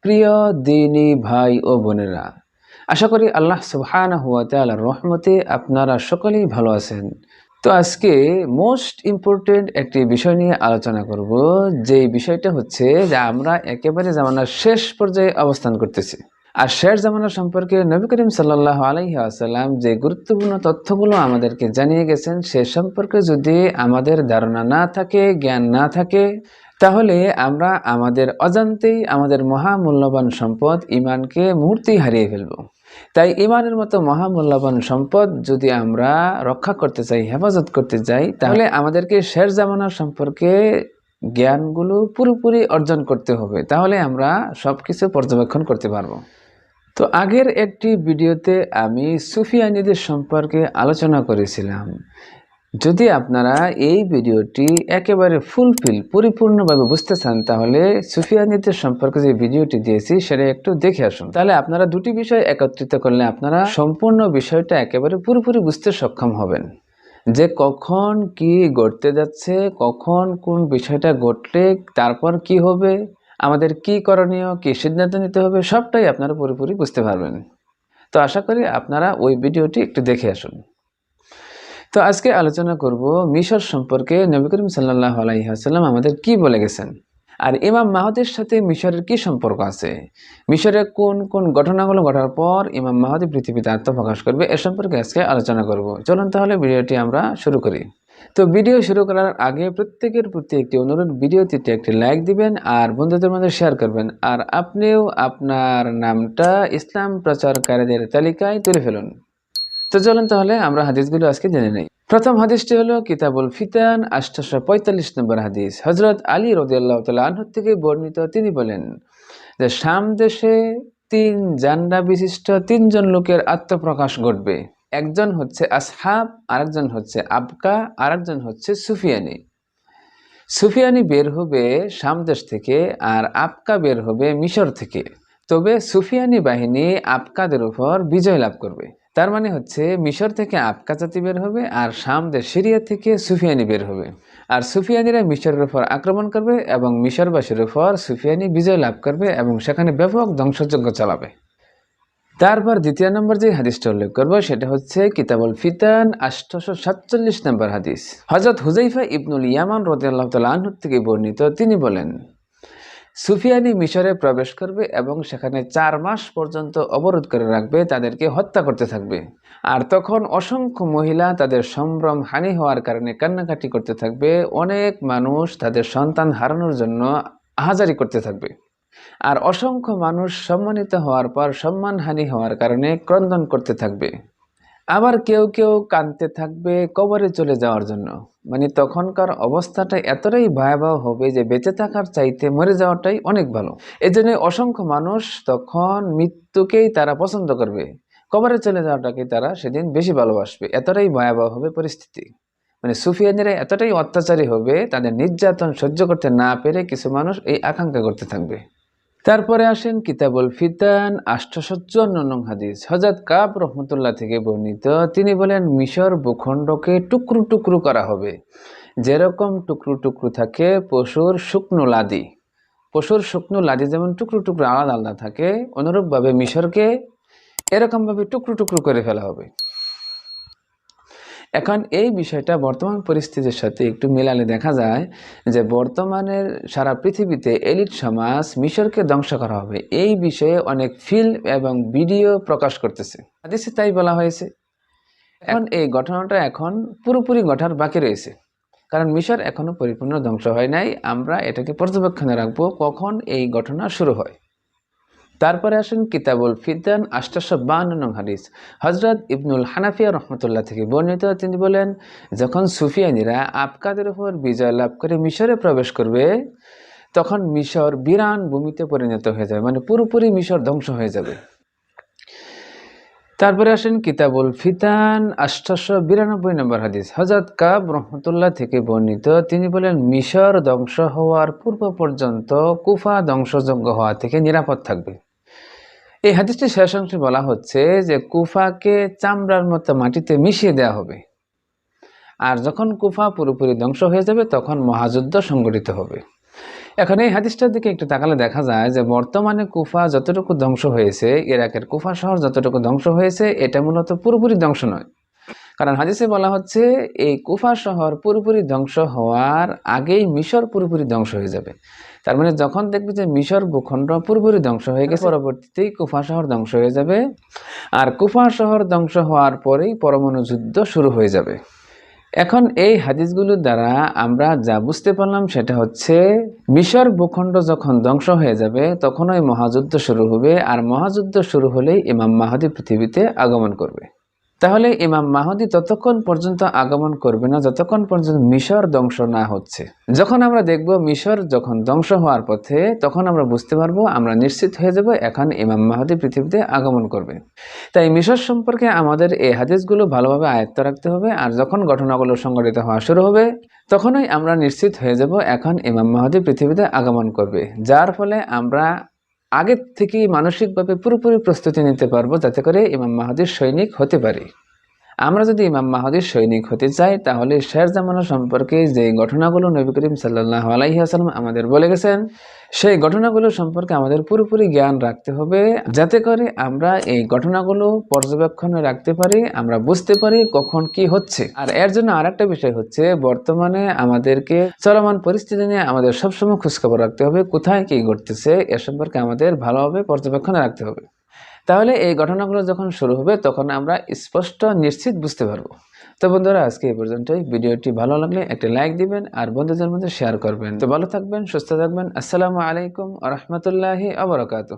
প্রিয় দিনী ভাই ও বোনেরা, আশা করি আল্লাহ সুবহান রহমতে আপনারা সকলেই ভালো আছেন। তো আজকে মোস্ট ইম্পর্টেন্ট একটি বিষয় নিয়ে আলোচনা করব, যেই বিষয়টা হচ্ছে যে আমরা একেবারে জামানার শেষ পর্যায়ে অবস্থান করতেছি। আর শেষ জামানা সম্পর্কে নবী করিম সাল্লাহ আলাইহি আসাল্লাম যে গুরুত্বপূর্ণ তথ্যগুলো আমাদেরকে জানিয়ে গেছেন, সে সম্পর্কে যদি আমাদের ধারণা না থাকে, জ্ঞান না থাকে, তাহলে আমরা আমাদের অজান্তেই আমাদের মহামূল্যবান সম্পদ ইমানকে মুহূর্তেই হারিয়ে ফেলব। তাই ইমানের মতো মহামূল্যবান সম্পদ যদি আমরা রক্ষা করতে চাই, হেফাজত করতে চাই, তাহলে আমাদেরকে শেষ জামানা সম্পর্কে জ্ঞানগুলো পুরোপুরি অর্জন করতে হবে। তাহলে আমরা সব কিছু পর্যবেক্ষণ করতে পারব। তো আগের একটি ভিডিওতে আমি সুফিয়ানিদের সম্পর্কে আলোচনা করেছিলাম। যদি আপনারা এই ভিডিওটি একেবারে ফুলফিল, পরিপূর্ণভাবে বুঝতে চান, তাহলে সুফিয়ানিদের সম্পর্কে যে ভিডিওটি দিয়েছি, সেটা একটু দেখে আসুন। তাহলে আপনারা দুটি বিষয় একত্রিত করলে আপনারা সম্পূর্ণ বিষয়টা একেবারে পুরোপুরি বুঝতে সক্ষম হবেন। যে কখন কি ঘটতে যাচ্ছে, কখন কোন বিষয়টা ঘটলে, তারপর কি হবে আমাদের কি করণীয়, কি সিদ্ধান্ত নিতে হবে, সবটাই আপনারা পুরোপুরি বুঝতে পারবেন। তো আশা করি আপনারা ওই ভিডিওটি একটু দেখে আসুন। তো আজকে আলোচনা করব মিশর সম্পর্কে নবী করিম সাল্লাহ আলাইসাল্লাম আমাদের কি বলে গেছেন, আর ইমাম মাহাদের সাথে মিশরের কি সম্পর্ক আছে, মিশরে কোন কোন ঘটনাগুলো ঘটার পর ইমাম মাহাদি পৃথিবীতে আত্মপ্রকাশ করবে, এ সম্পর্কে আজকে আলোচনা করব। চলুন তাহলে ভিডিওটি আমরা শুরু করি। তো ভিডিও শুরু করার আগে প্রত্যেকের প্রতি একটি অনুরোধ ভিডিওটিতে একটি লাইক দিবেন আর বন্ধুদের মধ্যে শেয়ার করবেন। আর আপনিও আপনার নামটা ইসলাম প্রচারকারীদের তালিকায় তুলে ফেলুন। তো চলুন তাহলে আমরা হাদিসগুলো আজকে জেনে নেই। প্রথম হাদিসটি হলো কিতাবুল ফিতান আষ্টশো পঁয়তাল্লিশ নম্বর হাদিস। হজরত আলী রদিয়াল্লাহ তাল্লাহ থেকে বর্ণিত তিনি বলেন যে, শাম দেশে তিন জান্ডা বিশিষ্ট তিনজন লোকের আত্মপ্রকাশ ঘটবে। একজন হচ্ছে আসহাব, আরেকজন হচ্ছে আবকা, আরেকজন হচ্ছে সুফিয়ানি। সুফিয়ানি বের হবে শাম দেশ থেকে আর আবকা বের হবে মিশর থেকে। তবে সুফিয়ানি বাহিনী আবকাদের উপর বিজয় লাভ করবে। তার মানে হচ্ছে মিশর থেকে আবকা জাতি বের হবে আর শাম দেশ সিরিয়া থেকে সুফিয়ানি বের হবে। আর সুফিয়ানিরা মিশরের উপর আক্রমণ করবে এবং মিশরবাসীর উপর সুফিয়ানি বিজয় লাভ করবে এবং সেখানে ব্যাপক ধ্বংসযজ্ঞ চালাবে। তারপর দ্বিতীয় নম্বর যে হাদিসটা উল্লেখ করব, সেটা হচ্ছে কিতাবুল ফিতান আষ্টশো সাতচল্লিশ নম্বর হাদিস। হজরত হুজাইফা ইবনুল ইয়ামান রদিয়াল্লাহ তাল্লাহ থেকে বর্ণিত, তিনি বলেন, সুফিয়ানি মিশরে প্রবেশ করবে এবং সেখানে চার মাস পর্যন্ত অবরোধ করে রাখবে, তাদেরকে হত্যা করতে থাকবে। আর তখন অসংখ্য মহিলা তাদের সম্ভ্রম হানি হওয়ার কারণে কান্নাকাটি করতে থাকবে, অনেক মানুষ তাদের সন্তান হারানোর জন্য আহাজারি করতে থাকবে। আর অসংখ্য মানুষ সম্মানিত হওয়ার পর সম্মানহানি হওয়ার কারণে ক্রন্দন করতে থাকবে। আবার কেউ কেউ কাঁদতে থাকবে কবরে চলে যাওয়ার জন্য। মানে তখনকার অবস্থাটা এতটাই ভয়াবহ হবে যে বেঁচে থাকার চাইতে মরে যাওয়াটাই অনেক ভালো। এই জন্য অসংখ্য মানুষ তখন মৃত্যুকেই তারা পছন্দ করবে। কবরে চলে যাওয়াটাকে তারা সেদিন বেশি ভালোবাসবে। এতটাই ভয়াবহ হবে পরিস্থিতি। মানে সুফিয়ানিরা এতটাই অত্যাচারী হবে, তাদের নির্যাতন সহ্য করতে না পেরে কিছু মানুষ এই আকাঙ্ক্ষা করতে থাকবে। তারপরে আসেন কিতাবুল ফিতান আষ্টশো চুয়ান্ন নং হাদিস। হজরত কাব রহমতুল্লাহ থেকে বর্ণিত, তিনি বলেন, মিশর ভূখণ্ডকে টুকরো টুকরো করা হবে। যেরকম টুকরো টুকরো থাকে পশুর শুকনো লাদি। পশুর শুকনো লাদি যেমন টুকরো টুকরো আলাদা আলাদা থাকে, অনুরূপভাবে মিশরকে এরকমভাবে টুকরো টুকরো করে ফেলা হবে। এখন এই বিষয়টা বর্তমান পরিস্থিতির সাথে একটু মেলালে দেখা যায় যে বর্তমানের সারা পৃথিবীতে এলিট সমাজ মিশরকে ধ্বংস করা হবে। এই বিষয়ে অনেক ফিল্ম এবং ভিডিও প্রকাশ করতেছে। হাদিসে তাই বলা হয়েছে। এখন এই ঘটনাটা এখন পুরোপুরি ঘটার বাকি রয়েছে। কারণ মিশর এখনও পরিপূর্ণ ধ্বংস হয় নাই। আমরা এটাকে পর্যবেক্ষণে রাখব কখন এই ঘটনা শুরু হয়। তারপরে আসেন কিতাবুল ফিদান, আষ্টাশো বান্ন নং হাদিস। হজরত ইবনুল হানাফিয়া রহমতুল্লাহ থেকে বর্ণিত, তিনি বলেন, যখন সুফিয়ানিরা আবকাদের উপর বিজয় লাভ করে মিশরে প্রবেশ করবে, তখন মিশর বিরান ভূমিতে পরিণত হয়ে যাবে মানে পুরোপুরি মিশর ধ্বংস হয়ে যাবে। তারপরে আসেন কিতাবুল ফিতান আষ্টাশো বিরানব্বই নম্বর হাদিস। হজরত কাব রহমতুল্লাহ থেকে বর্ণিত, তিনি বলেন, মিশর ধ্বংস হওয়ার পূর্ব পর্যন্ত কুফা ধ্বংসযোগ্য হওয়া থেকে নিরাপদ থাকবে। এই হাদিসটি শেষ অংশে বলা হচ্ছে যে কুফাকে চামড়ার মতো মাটিতে মিশিয়ে দেওয়া হবে। আর যখন কুফা পুরোপুরি ধ্বংস হয়ে যাবে, তখন মহাযুদ্ধ সংগঠিত হবে। এখন এই হাদিসটার দিকে একটু তাকালে দেখা যায় যে বর্তমানে কুফা যতটুকু ধ্বংস হয়েছে, ইরাকের কুফা শহর যতটুকু ধ্বংস হয়েছে, এটা মূলত পুরোপুরি ধ্বংস নয়। কারণ হাদিসে বলা হচ্ছে, এই কুফা শহর পুরোপুরি ধ্বংস হওয়ার আগেই মিশর পুরোপুরি ধ্বংস হয়ে যাবে। তার মানে যখন দেখবে যে মিশর ভূখণ্ড পুরোপুরি ধ্বংস হয়ে গেছে, পরবর্তীতেই কুফা শহর ধ্বংস হয়ে যাবে। আর কুফা শহর ধ্বংস হওয়ার পরেই পরমাণু যুদ্ধ শুরু হয়ে যাবে। এখন এই হাদিসগুলোর দ্বারা আমরা যা বুঝতে পারলাম সেটা হচ্ছে, মিশর ভূখণ্ড যখন ধ্বংস হয়ে যাবে তখনই মহাযুদ্ধ শুরু হবে। আর মহাযুদ্ধ শুরু হলেই ইমাম মাহাদি পৃথিবীতে আগমন করবে। তাহলে ইমাম মাহাদি ততক্ষণ পর্যন্ত আগমন করবে না, যতক্ষণ পর্যন্ত মিশর ধ্বংস না হচ্ছে। যখন আমরা দেখব মিশর যখন ধ্বংস হওয়ার পথে, তখন আমরা বুঝতে পারব, আমরা নিশ্চিত হয়ে যাব এখন ইমাম মাহাদি পৃথিবীতে আগমন করবে। তাই মিশর সম্পর্কে আমাদের এই হাদিসগুলো ভালোভাবে আয়ত্ত রাখতে হবে, আর যখন ঘটনাগুলো সংঘটিত হওয়া শুরু হবে, তখনই আমরা নিশ্চিত হয়ে যাব এখন ইমাম মাহাদি পৃথিবীতে আগমন করবে, যার ফলে আমরা আগের থেকেই মানসিকভাবে পুরোপুরি প্রস্তুতি নিতে পারব যাতে করে ইমাম মাহাদির সৈনিক হতে পারি। আমরা যদি ইমাম মাহাদির সৈনিক হতে চাই, তাহলে শের জামানা সম্পর্কে যে ঘটনাগুলো নবী করিম সাল্লাহ আলাইহাসাল্লাম আমাদের বলে গেছেন, সেই ঘটনাগুলো সম্পর্কে আমাদের পুরোপুরি জ্ঞান রাখতে হবে, যাতে করে আমরা এই ঘটনাগুলো পর্যবেক্ষণে রাখতে পারি, আমরা বুঝতে পারি কখন কি হচ্ছে। আর এর জন্য আরেকটা বিষয় হচ্ছে, বর্তমানে আমাদেরকে চলমান পরিস্থিতি নিয়ে আমাদের সবসময় খোঁজখবর রাখতে হবে, কোথায় কি ঘটতেছে, এ সম্পর্কে আমাদের ভালোভাবে পর্যবেক্ষণে রাখতে হবে। তাহলে এই ঘটনাগুলো যখন শুরু হবে, তখন আমরা স্পষ্ট, নিশ্চিত বুঝতে পারব। তো বন্ধুরা, আজকে এই পর্যন্তই। ভিডিওটি ভালো লাগলে একটা লাইক দিবেন আর বন্ধুদের মধ্যে শেয়ার করবেন। তো ভালো থাকবেন, সুস্থ থাকবেন। আসসালামু আলাইকুম আ রহমতুল্লাহি আবরকাত